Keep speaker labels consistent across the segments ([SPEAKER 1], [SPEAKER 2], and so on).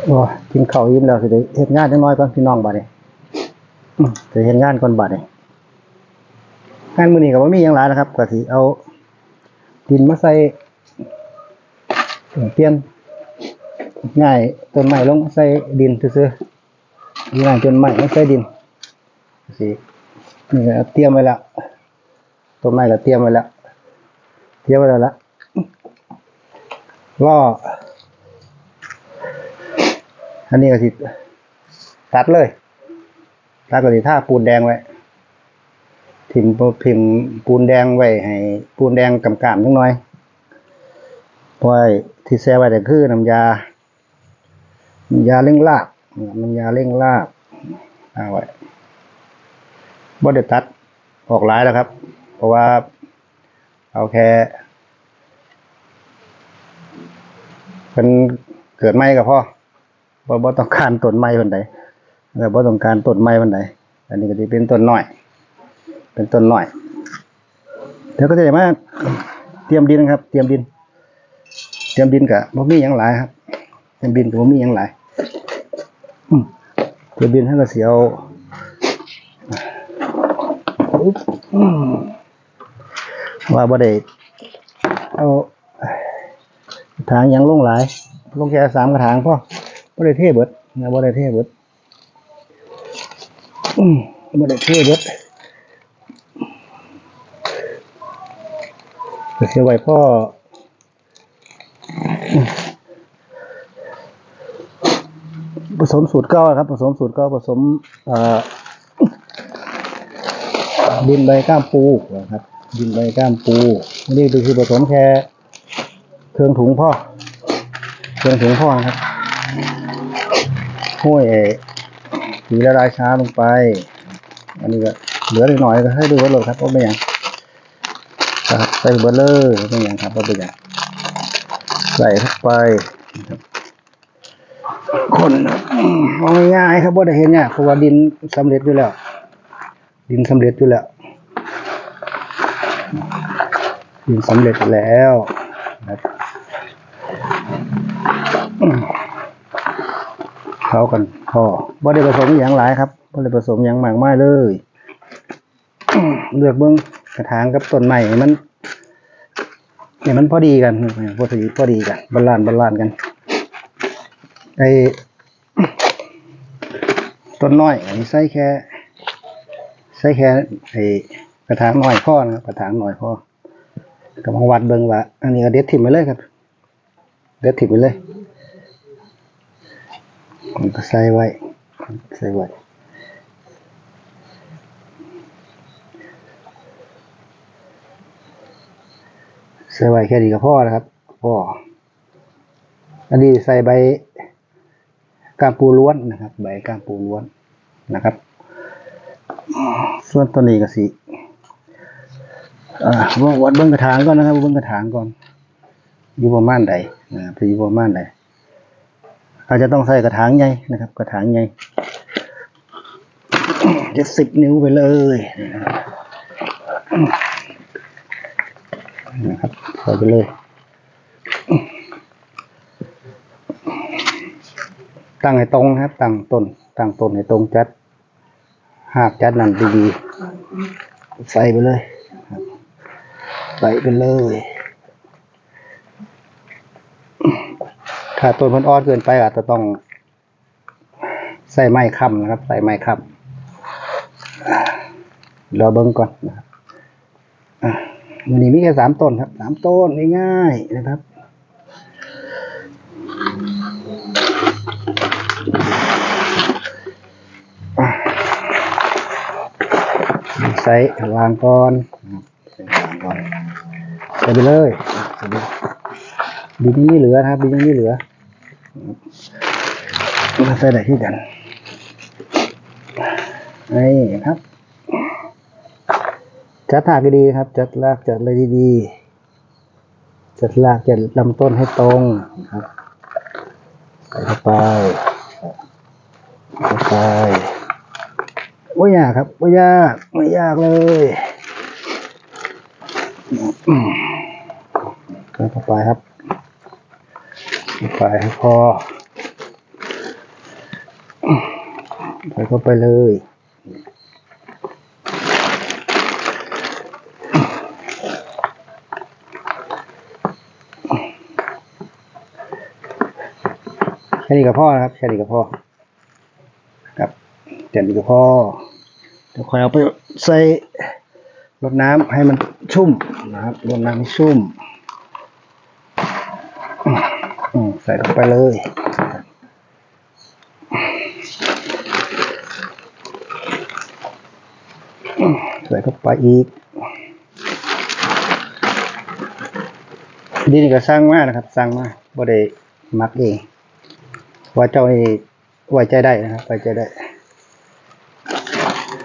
[SPEAKER 1] โอ้กินข้าวอิ่มแล้วสิได้เฮ็ดงานจังน้อยก่อนพี่น้องบัดนี้อืมจะเฮ็ดงานก่อนบัดนี้งานมือนี้ก็บ่มีหยังหลายนะครับก็สิเอา ดินมาใส่เปลี่ยนง่ายต้นไม้ลงใส่ดินซื่อๆง่ายต้นไม้มาใส่ดินสินี่ก็เตรียมไว้แล้วต้นไม้ก็เตรียมไว้แล้วเตรียมไว้แล้วละล่อ อันนี้ก็สิตัดเลย ตัดก็สิท่าปูนแดงไว้พิมพ์พิมพ์ปูนแดงไว้ให้ ปูนแดงกำกามจังหน่อยพราะว่าที่แช่ไว้แต่คือน้ำยา น้ำยาเร่งรากน้ำยาเร่งรากเอาไว้บ่ได้ตัดออกหลายแล้วครับ เพราะว่าเอาแค่เป็นเกิดไหมกับพ่อ บ่บ่ต้องการต้นไม้ปานใดเออบ่ต้องการต้นไม้ปานใดอันนี้ก็สิเป็นต้นหน้อย เป็นต้นหน้อยเดี๋ยวก็จะมาเตรียมดินครับ เตรียมดิน เตรียมดินก็บ่มีหยังหลายครับ เตรียมดินก็บ่มีหยังหลายเตรียมดินให้ก็สิเอาอุ๊บอืมว่าบ่ได้เอาถางยังลงหลาย ลงแค่สามกระถางพอ บ่ได้เทเบิดนะบ่ได้เทเบิดอืมบ่ได้เทเบิดเสียไว้พ่อผสมสูตรเก้าครับ ผสมสูตรเก้าผสมดินใบก้ามปูนะครับ ดินใบก้ามปูนี่คือผสมแค่เครื่องถุงพ่อเครื่องถุงพ่อครับ ห้วยสีละลายช้าลงไป อันนี้ก็เหลือเล็กหน่อยก็ให้ดูว่าเลยครับว่าเป็นย่างครับใส่เบอร์เลอร์เป็นย่างครับว่าเป็นย่างใส่เข้าไปคนมอาง่ายครับว่าได้เห็นเนี่ยเพราะว่าดินสำเร็จอยู่แล้ว ดินสำเร็จอยู่แล้วดินสำเร็จแล้วนะครับ เขากันพอบ่ได้ผสมอย่างหลายครับบ่ได้ผสมอย่างมากมายเลยเลือกเบิ่งกระถางกับต้นไม้ให้มันเนี่ยมันพอดีกันพอดีพอดีกันบาลานซ์บาลานกันไอ้ต้นน้อยอันนี้ใส่แค่ใส่แค่ไอ้กระถางน้อยพ่อนะกระถางน้อยพ่อก็มาวัดเบิ่งว่าอันนี้ก็เด็ดถิ่มไปเลยครับ เด็ดถิ่มไปเลย ผมก็ใส่ไว้ ใส่ไว้ใส่ไว้แค่นี้ก็พอนะครับพออันนี้ใส่ใบกามปูล้วนนะครับ ใบกามปูล้วนนะครับ ส่วนตัวนี้ก็สิวัดเบิ้องกระถางก่อนนะครับเบิ้องกระถางก่อนอยู่ประมาณใดนะครับอยู่ประมาณใด อาจจะต้องใส่กระถางใหญ่นะครับ กระถางใหญ่เจ็ดสิบนิ้วไปเลยนะครับใส่ไปเลย ตั้งให้ตรงนะครับ ตั้งต้น ตั้งต้นให้ตรงจัดหากจัดนั่นดีๆใส่ไปเลยใส่ไปเลย ถ้าต้นพันอ่อนเกินไปอาจจะต้องใส่ไม้ค้ำนะครับ ใส่ไม้ค้ำรอเบิ้งก่อนนะครับวันนี้มีแค่สามต้นครับสามต้นง่ายๆนะครับใส่วางก่อนใส่วางก่อนใส่ไปเลยใส่ไปเลยดินยังไม่เหลือนะครับดินยังไม่เหลือ มาใส่ได้ที่กันนี่ครับ จัดหากดีครับ จัดรากจัดอะไรดีๆจัดรากจัดลำต้นให้ตรงครับใส่เข้าไปเข้าไปไม่ยากครับไม่ยากไม่ยากเลยเข้าไปครับ ไปให้พอใส่เข้าไปเลยแค่นี้ก็พอนะครับแค่นี้ก็พอครับแค่นี้ก็พอเดี๋ยวคอยเอาไปใส่รดน้ำให้มันชุ่มนะครับรดน้ำให้ชุ่ม ใส่ลงไปเลย ใส่เข้าไปอีกดินก็สร้างมากนะครับ สร้างมากบ่ได้มักเองว่าเจ้านี่ไว้ใจได้นะครับไว้ใจได้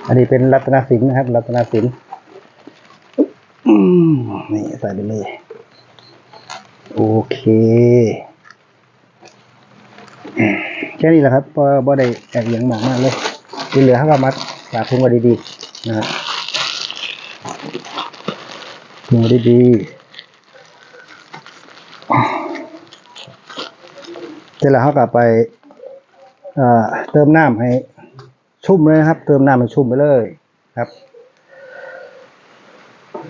[SPEAKER 1] อันนี้เป็นรัตนสินนะครับ รัตนสินนี่ใส่ไปเลยโอเค แค่นี้แหละครับบ่บ่ได้แอบเอียงหมากมากเลยที่เหลือเขาก็มัดฝากถุงไว้ดีๆนะครับถุงไว้ดีๆเสร็จแล้วเขาก็ไปเอ่อเติมน้ำให้ชุ่มเลยนะครับ เติมน้ำให้ชุ่มไปเลยครับ